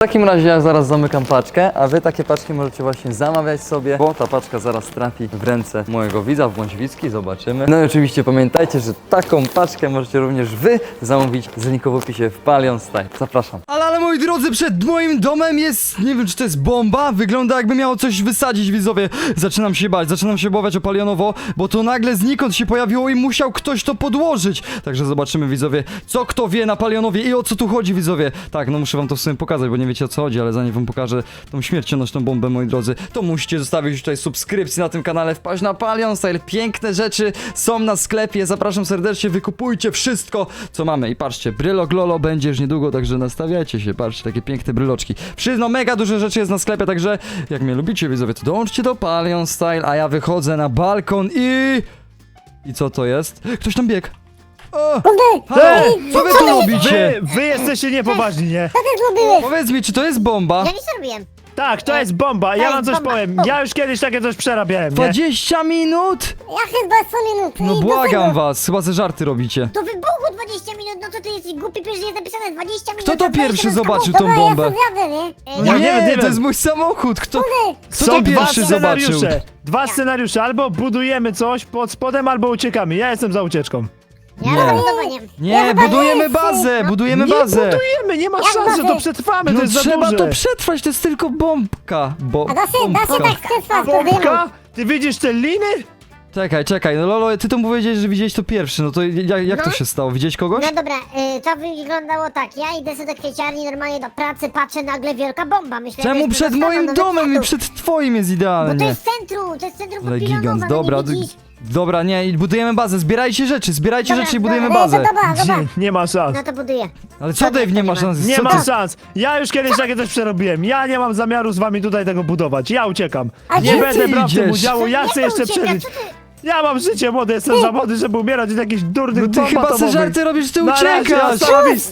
W takim razie ja zaraz zamykam paczkę, a wy takie paczki możecie właśnie zamawiać sobie, bo ta paczka zaraz trafi w ręce mojego widza w bądź widzki, zobaczymy. No i oczywiście pamiętajcie, że taką paczkę możecie również wy zamówić z linku w opisie w Palion Style. Zapraszam. Ale, ale moi drodzy, przed moim domem jest, nie wiem czy to jest bomba, wygląda jakby miało coś wysadzić widzowie. Zaczynam się bać, zaczynam się obawiać o palionowo, bo to nagle znikąd się pojawiło i musiał ktoś to podłożyć. Także zobaczymy widzowie, co kto wie na palionowie i o co tu chodzi widzowie. Tak, no muszę wam to w sumie pokazać, bo nie wiecie o co chodzi, ale zanim wam pokażę tą śmiercionośną bombę, moi drodzy, to musicie zostawić tutaj subskrypcję na tym kanale, wpaść na Palion Style. Piękne rzeczy są na sklepie, zapraszam serdecznie, wykupujcie wszystko, co mamy. I patrzcie, brylok Lolo będzie już niedługo, także nastawiajcie się, patrzcie, takie piękne bryloczki. Wszystko, mega dużo rzeczy jest na sklepie, także jak mnie lubicie widzowie, to dołączcie do Palion Style, a ja wychodzę na balkon i... I co to jest? Ktoś tam biegł. O! Halo, co wy tu robicie? Wy, wy jesteście niepoważni, nie? Powiedz mi, czy to jest bomba? Ja nic nie robiłem. Tak, to jest bomba, ja wam coś powiem. Ja już kiedyś takie coś przerabiałem, nie? 20 minut? Ja chyba 100 minut. No I do błagam tego- was, chyba ze żarty robicie. To wybuchło 20 minut, no to ty jesteś głupi, przecież jest napisane 20 minut. Kto to na 20 pierwszy zobaczył tą bombę? Ja nie? No Ja nie, nie to wiem. jest mój samochód. Kto, kto Są to dwa pierwszy zobaczył? scenariusze. Dwa scenariusze, albo budujemy coś pod spodem, albo uciekamy. Ja jestem za ucieczką. Ja Nie. nie. Nie, Ja chyba budujemy nie bazę, budujemy nie bazę. budujemy, nie ma Jak szans, że to bazę? przetrwamy, No to jest za trzeba duże. to przetrwać, to jest tylko bombka. Bo, A da się, da się bombka. tak przetrwać? Ty widzisz te liny? Czekaj, czekaj, no Lolo, ty to powiedziałeś, że widziałeś to pierwszy, no to jak, jak to No. się stało? Widziałeś kogoś? No dobra, y, to wyglądało tak. Ja idę sobie do kwieciarni, normalnie do pracy, patrzę, nagle wielka bomba. Myślę, że Czemu jest przed moim do domem i przed twoim jest Bo to idealnie? jest centrum, to jest centrum Ale Popilonowa, gigant, no dobra, nie widzisz? Dobra, nie, budujemy bazę, zbierajcie rzeczy, zbierajcie Dobra, rzeczy i budujemy dobra, bazę. Dobra, dobra, Nie, nie ma szans. no to buduję. Ale co Dave, nie ma szans? Nie co ma ty- szans. Ja już kiedyś takie coś przerobiłem. Ja nie mam zamiaru z wami tutaj tego budować. Ja uciekam. A Nie gdzie będę brał w tym idziesz? udziału, ja chcę jeszcze ucieka? przeżyć. Co ty- Ja mam życie młode, jestem za młody, żeby umierać od jakichś durnych No ty bomb chyba se atomowych. żarty robisz, ty Na razie, uciekasz!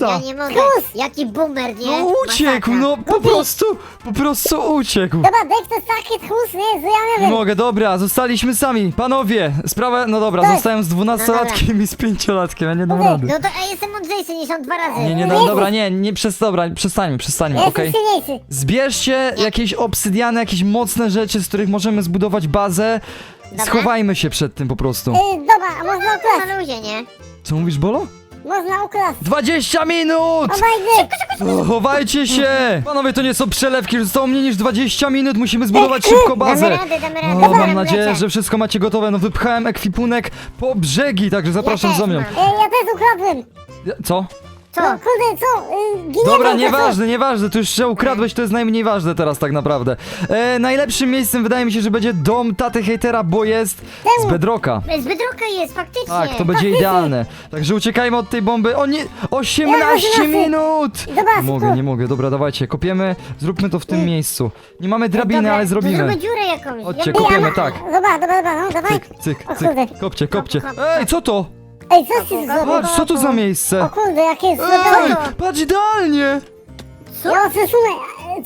Ja nie mogę. Jaki boomer, nie? No uciekł, Masakra. no po prostu, po prostu uciekł. Dobra, jest taki tchórz, nie? Że ja nie Nie wiem. mogę, dobra, zostaliśmy sami. Panowie, sprawę, no dobra, Tak. zostałem z dwunastolatkiem i z pięciolatkiem, ja nie dam rady. No to ja jestem mądrzejszy niż on dwa razy. Nie, nie, no, dobra, nie, nie, przez, dobra, przestańmy, przestańmy, Ja okej? jestem silniejszy. Zbierzcie jakieś obsydiany, jakieś mocne rzeczy, z których możemy zbudować bazę. Dobra. Schowajmy się przed tym po prostu. Ej, dobra, a można ukraść. No. Na luzie, nie? Co mówisz, Bolo? Można ukraść. 20 minut! Obajdy. O, Chowajcie się! Panowie, to nie są przelewki, że zostało mniej niż 20 minut, musimy zbudować szybko bazę. Damy radę, damy radę. O, Dobra, mam nadzieję, lecę. że wszystko macie gotowe. No wypchałem ekwipunek po brzegi, także zapraszam Ja za też mną. mam. Ja- Ej, ja też ukradłem. Co? Co? No kurde, co? Y, Dobra, to nieważne, nieważne, to już że ukradłeś, to jest najmniej ważne teraz tak naprawdę. E, najlepszym miejscem wydaje mi się, że będzie dom taty hejtera, bo jest z bedroka. co? Z Bedrocka jest, faktycznie. Tak, to będzie idealne. Także uciekajmy od tej bomby. O nie! 18 Ja, osiemnaście. minut! Dobra, Nie mogę, nie mogę. Dobra, dawajcie, kopiemy, zróbmy to w tym miejscu. Nie mamy drabiny, Dobra, ale zrobimy. Zróbmy dziurę jakąś. Chodźcie, Ja- kopiemy, ja- tak. Dobra, dobra, dobra, no dawaj. Cyk, cyk, O kurde. cyk. Kopcie, kopcie. Kop, kop, Ej, co to? Ej, co ty zrobił? Patrz, co to za miejsce? O kurde, jakie jest Ej, to? patrz idealnie! Co? Ja przesunę.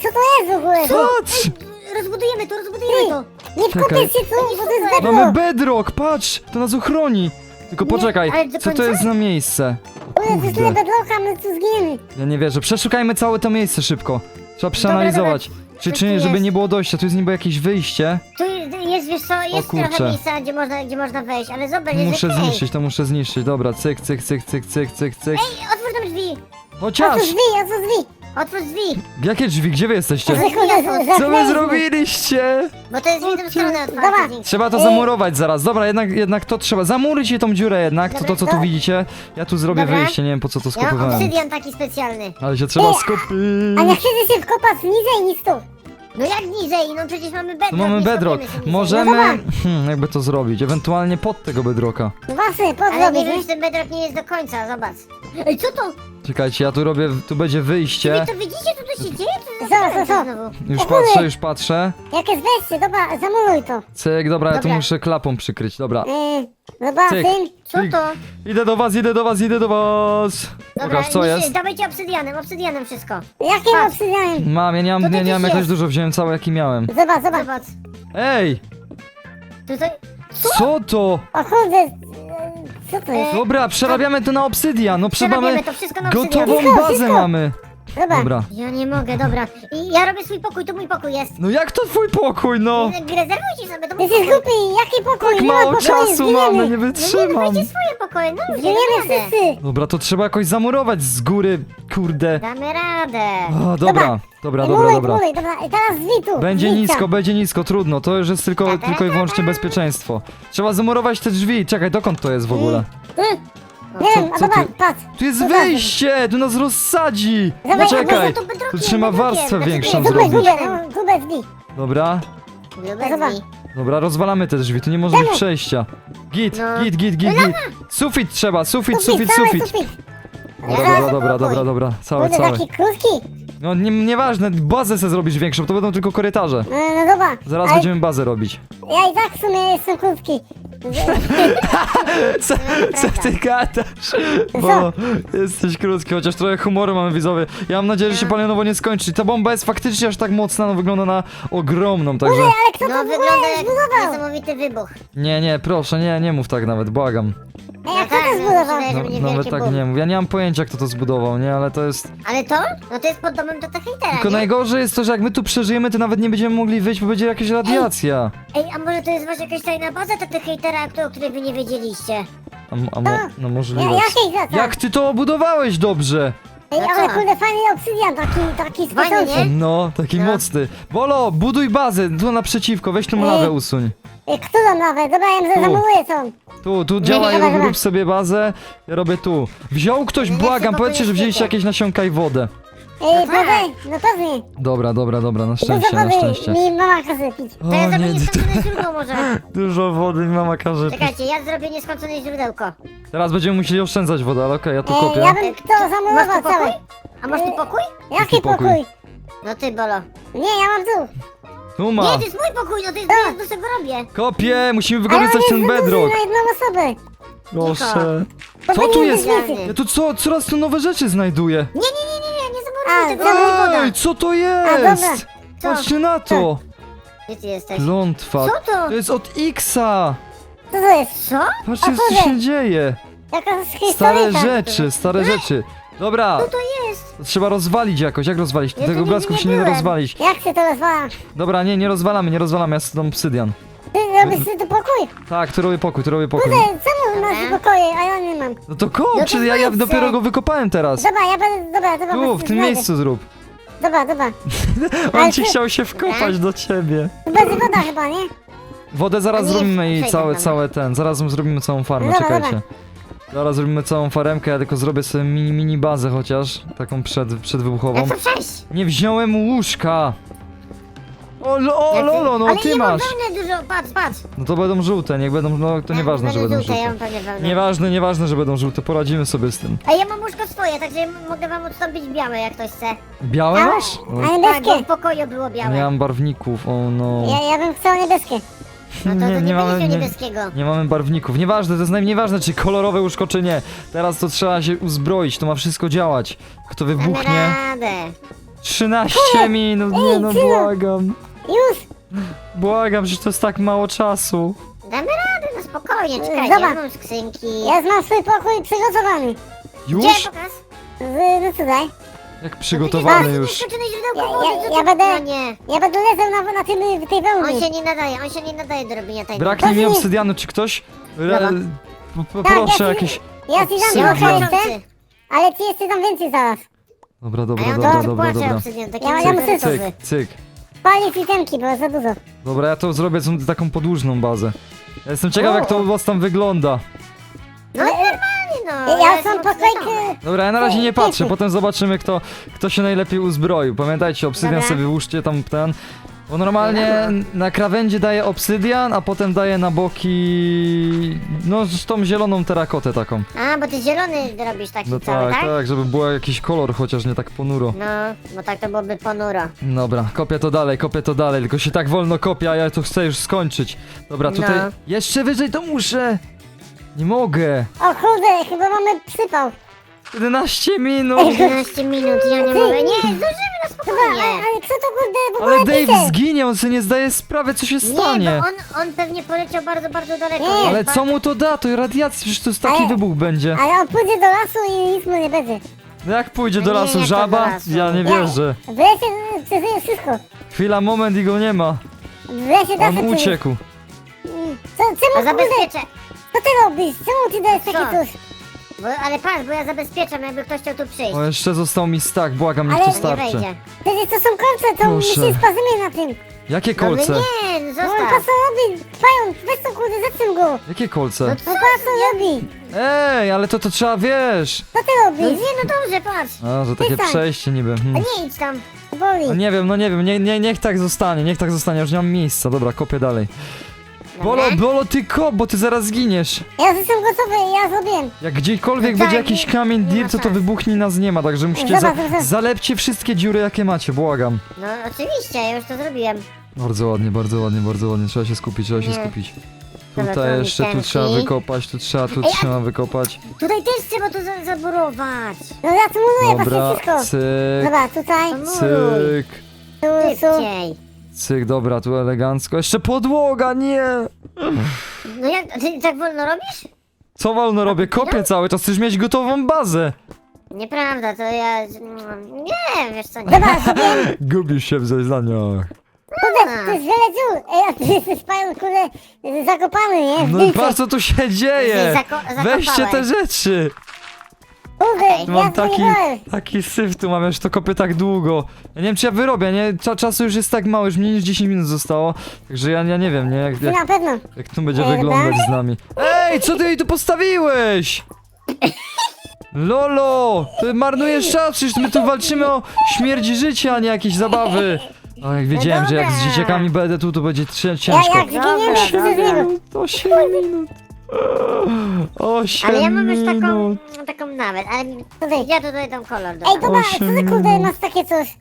Co to jest w ogóle? Patrz! Rozbudujemy to, rozbudujemy to. Nie Czekaj. wkopiesz się tu, bo to jest Mamy bedrock. bedrock, patrz! To nas ochroni! Tylko poczekaj, ale do co to końca? jest za miejsce? Kurde, to jest tyle bedrocka, my tu zginiemy. Ja nie wierzę, przeszukajmy całe to miejsce szybko. Trzeba przeanalizować. Czy, czy nie, żeby nie było dojścia, tu jest niby jakieś wyjście. Tu jest, wiesz co, jest kurczę. trochę miejsca, gdzie można, gdzie można wejść, ale zobacz, jest Muszę okej. zniszczyć, to muszę zniszczyć. Dobra, cyk, cyk, cyk, cyk, cyk, cyk, cyk. Ej, otwórz tam drzwi. Chociaż! Otwórz drzwi, otwórz drzwi. Otwórz drzwi. Jakie drzwi? Gdzie wy jesteście? Co wy zrobiliście? Bo to jest w jedną stronę Dobra. otwarte. Trzeba to Ej, zamurować zaraz. Dobra, jednak, jednak to trzeba. Zamurzyć tą dziurę jednak, to, to Dobra, co tu to- widzicie. Ja tu zrobię Dobra. wyjście, nie wiem po co to Ja mam skopywałem. obsydian taki specjalny. Ale się trzeba Ej, skupić. A nie chcecie się wkopać niżej niż tu. No jak niżej? No przecież mamy bedrock. Mamy nie bedrock. Możemy... No. Hmm, jakby to zrobić? Ewentualnie pod tego bedrocka. No właśnie, po no, Ale nie wiem, czy ten bedrock nie jest do końca, zobacz. Ej, co to? Czekajcie, ja tu robię... Tu będzie wyjście. Wy to widzicie, co tu się dzieje? Co za Co, co, co? znowu? Już patrzę, już patrzę. Jakieś wejście, dobra, zamuruj to. Cyk, dobra, ja tu Dobra. muszę klapą przykryć, dobra. Yy, dobra, Cyk. syn. Co Cyk. to? Idę do was, idę do was, idę do was. Dobra, Pokaż, co jest. Dawajcie obsydianem, obsydianem wszystko. Jakie Patrz. obsydian? Mam, ja nie mam, nie, nie mam coś jakoś jest. dużo, wziąłem całe jaki miałem. Zobacz, zobacz. Zobacz. Ej, Tutaj... co to? O kurde, yy, co to jest? Dobra, przerabiamy to na obsydian, no Przerabiamy to wszystko na obsydian. gotową Wszystko, bazę wszystko. mamy. Dobra. Dobra. Ja nie mogę, dobra. I ja robię swój pokój, to mój pokój jest. No jak to twój pokój, no? Rezerwujcie sobie, to mój jesteś pokój. głupi, jaki pokój? Tak Nie ma mało pokoju, czasu zginiemy. mamy, nie No no wytrzymam. weźcie swoje pokoje, no ludzie, Zginiemy damy radę. wszyscy. Dobra, to trzeba jakoś zamurować z góry, kurde. Damy radę. O, dobra, dobra, dobra, Muluj, dobra. muluj, dobra. I teraz drzwi tu. Będzie drzwi nisko, będzie nisko, trudno, to już jest tylko, tylko i wyłącznie bezpieczeństwo. Trzeba zamurować te drzwi, czekaj, dokąd to jest w ogóle? Ty. Nie wiem, patrz. Tu jest Tu wyjście, tu nas rozsadzi! Dawaj, a czekaj, może to bedrokiem, tu trzeba bedrokiem. warstwę Znaczy, większą Zubę, zrobić. zubę, no, zubę. Dobra, Zobacz. dobra, rozwalamy te drzwi, tu nie może być przejścia. Git, No. git, git, git, git. Sufit trzeba, sufit, sufit, cały sufit. sufit. Dobra, dobra, dobra, dobra, dobra, cały, Kurde, cały. taki krótki. No nie, nieważne, bazę se zrobisz większą, to będą tylko korytarze. No, no dobra. Zaraz Ale będziemy bazę robić. Ja i tak w sumie jestem krótki. Co, co ty gadasz? Bo jesteś krótki, chociaż trochę humoru mamy widzowie. Ja mam nadzieję, że się palionowo nie skończy. Ta bomba jest faktycznie aż tak mocna, no wygląda na ogromną, także... Ale kto No to w wygląda jak zbudował? niesamowity wybuch. Nie, nie, proszę, nie, nie mów tak nawet, błagam. Ej, a kto to no, zbudował? No, żeby nie nawet wielkie tak nie mów. Ja nie mam pojęcia, kto to zbudował, nie, ale to jest... Ale to? No to jest pod domem to hejtera, Tylko nie? najgorzej jest to, że jak my tu przeżyjemy, to nawet nie będziemy mogli wyjść, bo będzie jakaś radiacja. Ej, a może to jest właśnie jakaś tajna baza tych hejtera, o której wy nie wiedzieliście? A, m- a mo, no Ja, możliwe. jakiej za Jak ty to obudowałeś dobrze? Ej, No ale co? kurde, fajny obsydian, taki, taki Fajny, nie? No, taki No. mocny. Bolo, buduj bazę, tu naprzeciwko, weź tą lawę usuń. Ej, Kto tam nawet? Dobra, ja Tu. zamuluję są. Tu, tu działaj, dobra, rób, dobra. rób sobie bazę, ja robię tu. Wziął ktoś, nie błagam, chcę powiedzcie, że wzięliście jakieś nasionka i wodę. Ej, No tak. powie, no pewnie. Dobra, dobra, dobra, na Dużo szczęście, na wody szczęście. mi mama każe pić. O To ja zrobię nie, nieskończone źródło może. dużo wody mi mama każe pić. Czekajcie, ja zrobię nieskończone źródełko. Teraz będziemy musieli oszczędzać wodę, ale okej, ja tu Ej, kopię. ja bym to Masz pokój? cały. A masz tu pokój? Jaki pokój? pokój? No ty, Bolo. Nie, ja mam tu. Tu Nie, ma. to jest mój pokój, no to jest Tak. ja do tego robię. Kopię, musimy Ale on wykorzystać jest ten za duży bedrock. na jedną osobę. Proszę. To Co tu jest? Ja tu co, coraz tu nowe rzeczy znajduję. Nie, nie, nie A, tego. Ej, co to A, dobra. jest? Co? Patrzcie na to. Gdzie ty jesteś? Klątwa. Co to? To jest od Xa. Co to jest? Co? Patrzcie, co się dzieje. Jaka Stare rzeczy, stare rzeczy. Dobra, Co to jest? to trzeba rozwalić jakoś. Jak rozwalić? Ja tu Tego nigdy nie się nie byłem. rozwalić. Jak się to rozwala? Dobra, nie, nie rozwalamy, nie rozwalamy, ja sobie obsydian. Ty robisz sobie tu pokój? Tak, tu robię pokój, tu robię pokój. Kurde, czemu Dobra. masz pokoje, a ja nie mam? No to kop, No to czy ja, ja dopiero go wykopałem teraz. Dobra, ja będę, dobra, dobra. Tu, w tym miejscu zrób. Dobra, dobra. On Ale ci ty- chciał się wkopać do ciebie. Tu będzie woda chyba, nie? Wodę zaraz A nie, zrobimy i przejdę całe, tam. całe ten, zaraz zrobimy całą farmę, Dobra, czekajcie. Zaraz zrobimy całą faremkę, ja tylko zrobię sobie mini, mini bazę chociaż, taką przed, przedwybuchową. Jak to przejść? Nie wziąłem łóżka! O, lo, o Lolo, no Ale ty nie mam masz! dużo, patrz, patrz. No to będą żółte, niech będą, no to Ja nieważne, że będą żółte, Ja żółte. mam pewnie wełnę. Nieważne, nieważne, że będą żółte, poradzimy sobie z tym. A ja mam łóżko swoje, także mogę wam odstąpić białe, jak ktoś chce. Białe A, masz? a O, Tak, bo niebieskie? w pokoju było białe. nie mam barwników, o no. Ja, ja bym chciał niebieskie. No to, to nie, nie mamy- miał niebieskiego. Nie mamy barwników. Nieważne, to jest najmniej ważne, czy kolorowe łóżko, czy nie. Teraz to trzeba się uzbroić, to ma wszystko działać. Kto Damy wybuchnie? radę. 13 minut, nie no błagam. Już! Błagam, że to jest tak mało czasu. Damy radę, no spokojnie, czekajcie, Dobra. ja mam skrzynki. Ja mam swój pokój przygotowany. Już? Gdzie, pokaz? Z, no tutaj. Jak przygotowany No, już. Źródełko Ja- wody, ja- co ja ty- będę- No nie. Ja będę leżał na, na tym, w tej On wełnie. się nie nadaje, on się nie nadaje do robienia tajnych. Braknie mi Właśnie- obsydianu, czy ktoś? Re, Dobra. Tak, proszę ja jakieś... Ja ci dam Obsydian. trochę ale ci jeszcze dam więcej zaraz. Dobra, A dobra, ja dobra, to dobra, płaczę dobra. obsydian, taki Ja- ja ja, muszę- Cyk, cyk. Palić itemki, bo za dużo. Dobra, ja to zrobię tą- taką podłużną bazę. Ja jestem ciekaw, O. jak to u was tam wygląda. No i normalnie, no. Ja obsydianowy. pokojkę. Dobra, ja na razie nie patrzę, potem zobaczymy kto, kto się najlepiej uzbroił. Pamiętajcie, obsydian Dobra. sobie wyłóżcie tam ten. Bo normalnie na krawędzi daje obsydian, a potem daje na boki. No, z tą zieloną terakotę taką. A, bo ty zielony robisz taki No cały, tak, tak? tak, żeby był jakiś kolor, chociaż nie tak ponuro. No, bo tak to byłoby ponuro. Dobra, kopię to dalej, kopię to dalej, tylko się tak wolno kopie, a ja to chcę już skończyć. Dobra, tutaj. No. Jeszcze wyżej to muszę! Nie mogę! O kurde, chyba mamy przypał. 11 minut! 11 minut, ja nie mogę. Nie, zdążymy na Dobra, spokojnie. ale, ale kto to kurde w ogóle Ale Dave pisze? zginie, on sobie nie zdaje sprawy, co się Nie, stanie. bo on, on pewnie poleciał bardzo, bardzo daleko. Nie. Ale co mu to da? To radiacja, przecież to jest taki Ale- wybuch będzie. Ale on pójdzie do lasu i nic mu nie będzie. No jak pójdzie do nie, lasu nie, to do żaba? lasu. Ja nie wierzę. W lesie przeżyję wszystko. Chwila, moment i go nie ma. W lesie On uciekł. Co, czemu kurde? zabezpieczę. Co ty robisz? Czemu ty dajesz takie Co? coś? Bo, ale patrz, bo ja zabezpieczam, jakby ktoś chciał tu przyjść. O, jeszcze został mi stak, błagam, niech Ale to nie Nie starczy. wejdzie. Przecież to są kolce, to my Proszę. się spazimy na tym. Jakie No kolce? nie, no No on zostaw. pa co robi? Pająk, weź to kurde, zatrzym go. Jakie kolce? No No pa co robi? Ej, ale to to trzeba, wiesz. Co ty No robisz? nie, no dobrze, patrz. A, to takie Przestań. przejście niby. A Hmm. nie idź tam. Boli. No nie wiem, no nie wiem, nie, nie, niech tak zostanie, niech tak zostanie, już nie mam miejsca. Dobra, kopię dalej. Bolo, Dobra. Bolo, ty kop, bo ty zaraz zginiesz. Ja jestem gotowy, ja zrobiłem. Jak gdziekolwiek No będzie tak, jakiś kamień nie ma dirt, to szans. wybuchnie i nas nie ma, także musicie za, Zobacz, zobacz. zalepcie wszystkie dziury jakie macie, błagam. No oczywiście, ja już to zrobiłem. Bardzo ładnie, bardzo ładnie, bardzo ładnie, trzeba się skupić, trzeba się Nie. skupić. Dobra, Tutaj jeszcze, tu trzeba wykopać, tu trzeba, tu Ej, a- trzeba wykopać. Tutaj też trzeba to za zaburować. No zatrzymuję Dobra, patrzcie wszystko. cyk, Dobra, tutaj, cyk, tu, tu. Szybciej. Cyk, dobra, tu elegancko. Jeszcze podłoga, nie! No jak, ty tak wolno robisz? Co wolno robię? Kopię cały czas, chcesz mieć gotową bazę. Nieprawda, to ja... Nie, wiesz co, nie. Dobra. Gubisz się w zeznaniach. Kurde, to jest wiele dziur. Ej, a ty jesteś pająk, kurde, zakopany, nie? W No patrz co tu się dzieje! Zako- Weźcie te rzeczy! Ja Mam to taki, taki syf tu mam, już to kopię tak długo. Ja nie wiem czy ja wyrobię, nie? Cza, czasu już jest tak mało, już mniej niż 10 minut zostało. Także ja, ja nie wiem, nie? Jak, jak, na pewno. jak to będzie Ej, wyglądać z nami. Ej, co ty jej tu postawiłeś? Lolo, ty marnujesz czas, przecież my tu walczymy o śmierć i życie, a nie jakieś zabawy. O, jak wiedziałem, że jak z dzieciakami będę tu, to będzie cię- Ja ciężko. jak zginiemy, Dobra, z dobra. niego. 8 minut. 8 Ale ja mam już taką, minut. taką nawet, ale Tutaj. ja tutaj dam kolor Ej, dodam. dobra, co Osiem ty kurde minut. masz takie coś?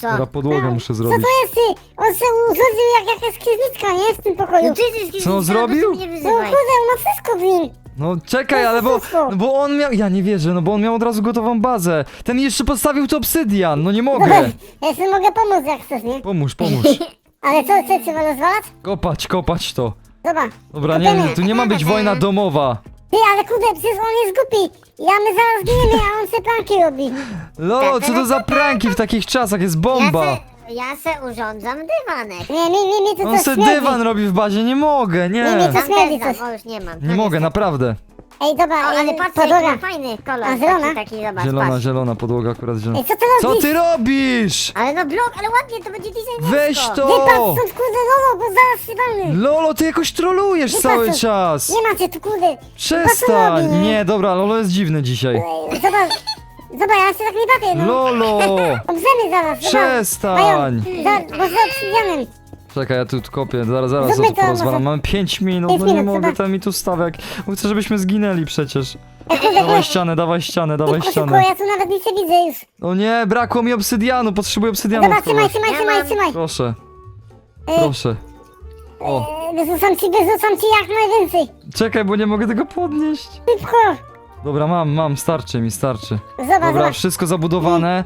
Co? Dobra, podłogę muszę Co zrobić. to jest ty? On się urządził jak jakaś księżniczka, nie? W tym pokoju. No ty jesteś Co on zrobił? Nie No wyzywaj. kurde, on ma wszystko w nim. No czekaj, ale bo, no bo on miał, ja nie wierzę, no bo on miał od razu gotową bazę. Ten jeszcze postawił to obsydian, no nie Dobra, mogę. ja jeszcze mogę pomóc jak chcesz, nie? Pomóż, pomóż. Ale co, co, trzeba rozwalać? Kopać, kopać to. Dobra. Dobra, nie, Kopiemy. tu nie ma być wojna domowa. Ty, ale kurde, przecież on jest głupi. Ja my zaraz giniemy, a on se planki robi. Lolo, co to za pranki w takich czasach, jest bomba. Ja se, urządzam dywanek. Nie, mi, mi, mi to On coś se śmierdzi. dywan robi w bazie, nie mogę, Nie, nie. nie, coś. o już nie mam. Nie mogę, naprawdę. Ej, dobra, O, ale ej, patrz, jaki podłoga. ma fajny kolor. A, zielona? Taki, taki, zobacz, Zielona, patrz. zielona, podłoga akurat zielona. Ej, co ty Co robisz? ty robisz? Ale no blok, ale ładnie, to będzie designersko. Weź Wypadł to! stąd, kurde, Lolo, bo zaraz się walny. Lolo, ty jakoś trolujesz Wypadł cały stąd. czas. Nie macie tu, kurde. Przestań. robi, nie? Nie, dobra, Lolo jest dziwny dzisiaj. Ej, Zobacz, zobacz, ja się tak nie bawię, no. Lolo! Obrzemy zaraz, zobacz. Przestań! Mają, za, bo za obsydianem. Czekaj, ja tu kopię, zaraz, zaraz Zróbmy to może- Mamy 5 minut, Pięć no nie minut, mogę, chyba. ten mi tu Bo Chcę, żebyśmy zginęli przecież. Dawaj ścianę, dawaj ścianę, dawaj ścianę. ja tu nawet nic nie widzę już. O nie, brakło mi obsydianu, potrzebuję obsydianu. Dobra, od trzymaj, kogoś. trzymaj, trzymaj, mam- trzymaj. Proszę, Ej, proszę. O, e, Wyrzucam ci, wyrzucam ci jak najwięcej. czekaj, bo nie mogę tego podnieść. Szybko. Dobra, mam, mam, starczy mi, starczy. Zobacz, Dobra, zobacz. wszystko zabudowane.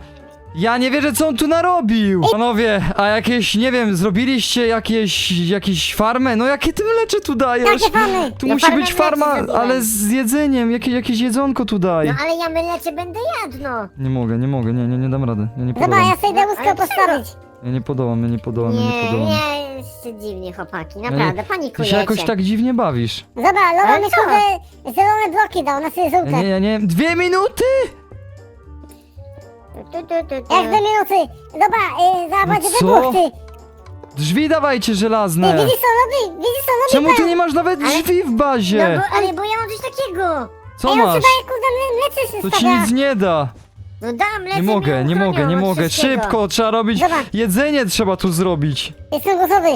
Ja nie wierzę, co on tu narobił! Panowie, a jakieś, nie wiem, zrobiliście jakieś, jakieś farmę? No jakie ty mlecze tu dajesz? Jakie farmy? Tu No musi farmę być mleczy farma, zrobiłem. ale z jedzeniem, jakieś, jakieś jedzonko tu daj. No ale ja mylecie będę jadł, no. Nie mogę, nie mogę, nie, nie, nie dam rady. Ja nie Zobacz, podołam. ja sobie idę łóżko postawić. Ja nie podołam, ja nie podołam, ja nie Nie, podołam. nie, jesteście dziwni chłopaki, Ja naprawdę, Ty panikujecie. się jakoś tak dziwnie bawisz. Zobacz, Lola Ale mi co? kurde zielone bloki dał, na sobie Ja żółte. nie, ja nie, dwie minuty? Tu, tu, tu, tu. Jak dwie minuty. Dobra, y, zobacz, No co? wybuch ty. Drzwi dawajcie Ty żelazne. widzisz co robi? Widzisz co robi? Czemu ty nie masz nawet Ale- drzwi w No bazie? bo, ale bo ja mam coś takiego. Co Ej, on masz? daje kurde mle- mlecze się To ci stawia. nic nie da. No dam, lecę Nie mogę, nie mogę, nie mogę. Szybko, trzeba robić. Dobra. Jedzenie trzeba tu zrobić. Jestem gotowy.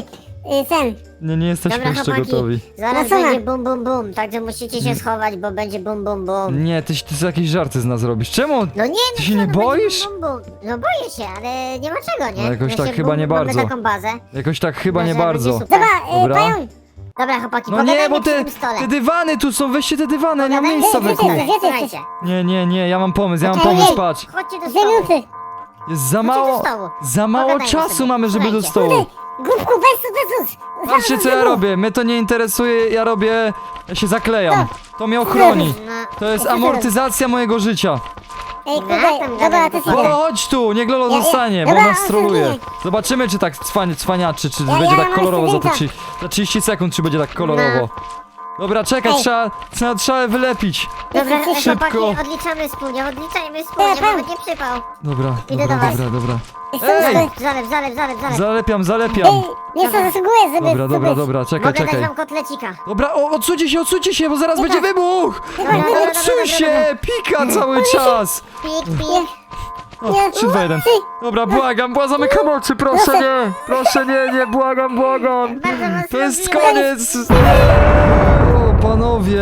Y. Nie, nie jesteśmy Dobra, jeszcze chłopaki, gotowi. zaraz No co będzie bum bum bum, także musicie się schować, bo będzie bum bum bum. Nie, ty, ty jakieś żarty z nas robisz. Czemu? No nie, no Ty się co, nie no będzie boisz? Bum, bum, bum. No boję się, ale nie ma czego, nie? No jakoś Ja tak się chyba bum, nie bum, mamy bardzo. taką bazę. Jakoś tak chyba nie będzie bardzo. super. Dobra, y, Dobra. pająk. Dobra, chłopaki, No nie, pogadajmy bo przy te, tym stole. te dywany tu są, weźcie te dywany, nie Pogadajmy miejsca przy tym stole. Słuchajcie, Nie, nie, nie, ja mam pomysł, ja mam pomysł, ej. patrz. chodźcie do stołu. Jest za Chodźcie mało, stołu. za mało Pogadajmy czasu sobie. mamy, żeby do Słuchajcie. stołu. Głupku, weź to wyrzuć. Patrzcie co ja robię, mnie to nie interesuje, ja robię, ja się zaklejam. To mnie ochroni. No, To jest amortyzacja mojego życia. Ej, tam dobra, to Lolo, da. chodź tu, niech Lolo Ja- ja- zostanie, bo dobra, nas on troluje. zostanie. Zobaczymy, czy tak cwania, cwaniaczy, czy Ja- będzie ja tak mam kolorowo za, te studenta. 30, za 30 sekund, czy będzie tak kolorowo. Dobra, czekaj, Ej. trzeba, trzeba, trzeba wylepić. Dobra, Szybko. chłopaki, odliczamy wspólnie, odliczajmy wspólnie, Ja bo będzie przypał. Dobra, Idę dobra, do was. dobra, dobra. Ej! Ej! Zalew, zalew, zalew, zalew. Zalepiam, zalepiam. Ej, nie co zasługuje, żeby Dobra, dobra, dobra, czekaj, Mogę dać czekaj. wam kotlecika. Dobra, o, odsuńcie się, odsuńcie się, bo zaraz będzie wybuch! Dobra, dobra, dobra, Odsuń dobra, się, pika cały czas! Pik, pik. O, 3, 2, 1. Dobra, błagam, błagam, zamykam oczy, proszę nie! Proszę nie, nie, błagam, błagam! Bardzo To jest koniec! O, panowie!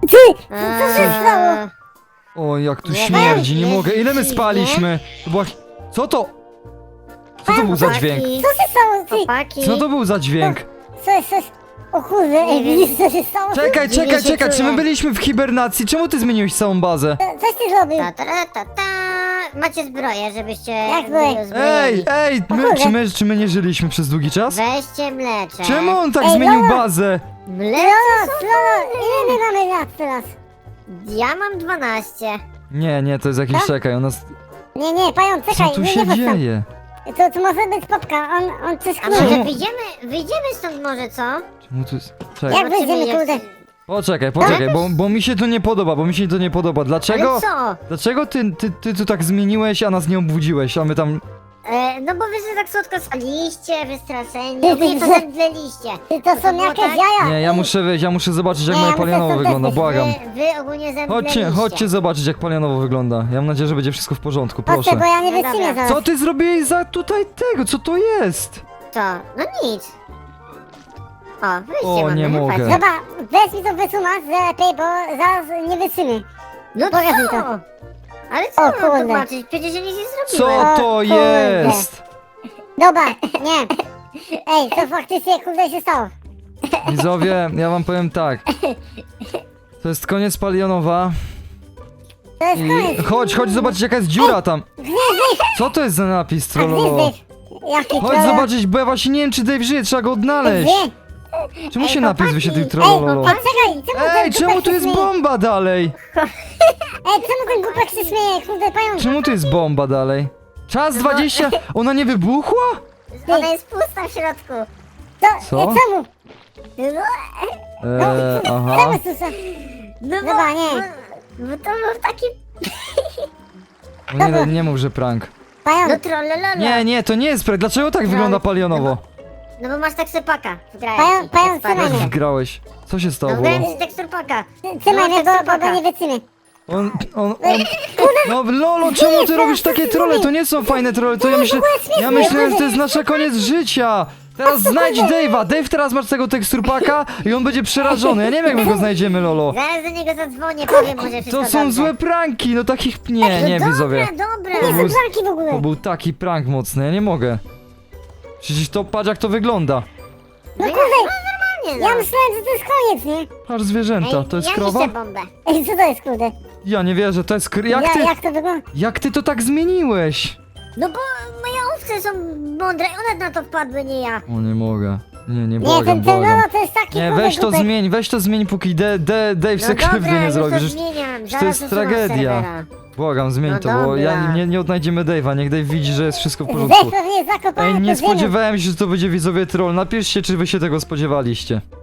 Ty, co się stało? Eee, O, jak tu śmierdzi, nie mogę. Ile my spaliśmy? To była... Co to? Co to był za dźwięk? Co się stało, ty? Chłopaki. Co to był za dźwięk? Co jest, co? O kurde, ej, widzisz co się stało? Czekaj, Dziwnie czekaj, się czekaj, czy my czuję. byliśmy w hibernacji? Czemu ty zmieniłeś całą bazę? Co- Coś ty zrobił? Ta, ta, ta, ta. Macie zbroję, żebyście Jak byli zbroję? uzbrojeni. Ej, ej, my, czy, my, czy my nie żyliśmy przez długi czas? Weźcie mlecze. Czemu on tak Ej, zmienił Lola! bazę? Mlecze Lolo, Lolo, ile my mamy lat teraz? Ja mam 12. Nie, nie, to jest jakiś, Tak? czekaj, on nas... Nie, nie, pająk, Co czekaj, tu nie, się nie chodź tam. dzieje? To, to może być popka, on, on coś A może wyjdziemy, wyjdziemy stąd może, co? Czemu tu jest... Jak Czekaj, wyjdziemy, jak- kurde? poczekaj, poczekaj, bo, bo mi się to nie podoba, bo mi się to nie podoba. Dlaczego... Ale co? Dlaczego ty, ty, ty tu tak zmieniłeś, a nas nie obudziłeś, a my tam... No bo wy się tak słodko spaliście, wystraszeni, ogólnie to zemdleliście. To są jakieś tak? jaja. Nie, ja muszę wyjść, ja muszę zobaczyć jak Nie, moje ja muszę palianowo stąd wygląda, błagam. Wy, wy ogólnie zemdleliście. Chodźcie, chodźcie zobaczyć jak palianowo wygląda. Ja mam nadzieję, że będzie wszystko w porządku, Patrzę, proszę. bo ja nie No wytrzymię dobra. zaraz. Co ty zrobiłeś za tutaj tego? Co to jest? Co? No nic. O, wyjście O, mamy, nie mogę. fajnie. Dobra, weź mi to wysumasz, że lepiej, bo zaraz nie wytrzymy. No Pokaż mi co? Ale co O, mam kurde. tłumaczyć? Przecież ja nic nie Co zrobiłem. O, to kurde. jest? Dobra, nie. Ej, to faktycznie kurde się stało. Widzowie, ja wam powiem tak. To jest koniec palionowa. To jest I koniec. chodź, chodź zobaczyć jaka jest dziura tam. Co to jest za napis, A? Dave? Jaki Chodź zobaczyć, bo ja właśnie nie wiem czy Dave żyje, trzeba go odnaleźć. Gdzie? Czemu Ej, się napis wyświetlił Ej, trololo? a czekaj, czemu Ej, ten czemu głupek tu się jest śmieje? bomba dalej? Ej, czemu ten głupek się śmieje, kurde pająk? Czemu tu jest bomba dalej? Czas 20, ona nie wybuchła? Ona jest pusta w środku. Co? Co? Ej, czemu? Eee, aha. Czemu słyszę? No bo, Dobra, nie. Bo, bo to był taki... Nie, nie mów, że prank. No Pająk, trollololo. Nie, nie, to nie jest prank. Dlaczego tak wygląda palionowo? No bo masz teksturpaka. Wgrałem Pająk- ci, pająk, jak spadłeś. trzymaj mnie. Grałeś. Co się stało, No wgrałem ci teksturpaka. trzymaj mnie, bo, bo, bo nie wytrzymy. On, on, on... No Lolo, czemu ty robisz takie trole? To nie są fajne trole, to ja myślę... Ja myślałem, że to jest nasze koniec życia! Teraz znajdź Dave'a! Dave teraz masz tego teksturpaka i on będzie przerażony. Ja nie wiem jak my go znajdziemy, Lolo. Zaraz do niego zadzwonię, powiem mu, że wszystko To są dobrze. złe pranki, no takich... Nie, No nie, dobra, widzowie. dobra. Nie był- są blanki w To ogóle. był taki prank mocny, ja nie mogę. Przecież to, patrz jak to wygląda. No No kurde, Normalnie, no. ja myślałem, że to jest koniec, nie? Patrz zwierzęta, Ej, to jest ja krowa? niszczę bombę. Ej, co to jest, kurde? Ja nie wierzę, to jest kr... Jak Ja, ty... jak to wygląda? Jak ty to tak zmieniłeś? No bo moje owce są mądre, one na to wpadły, nie ja. O nie mogę. Nie, nie Nie, błagam, ten, ten błagam. Lolo to jest taki Nie, kurde weź to głupek. zmień, weź to zmień, póki de, de, Dave No se krzywdy dobra, nie już zrobi. to Że, zmieniam. Zaraz to jest z tragedia. serwera. Błagam, zmień No to, bo ja dobra. nie, nie odnajdziemy Dave'a, niech Dave widzi, że jest wszystko w porządku. pewnie zakopałem Ej, to nie ziemią. spodziewałem się, że to będzie widzowie troll. Napiszcie, czy wy się tego spodziewaliście.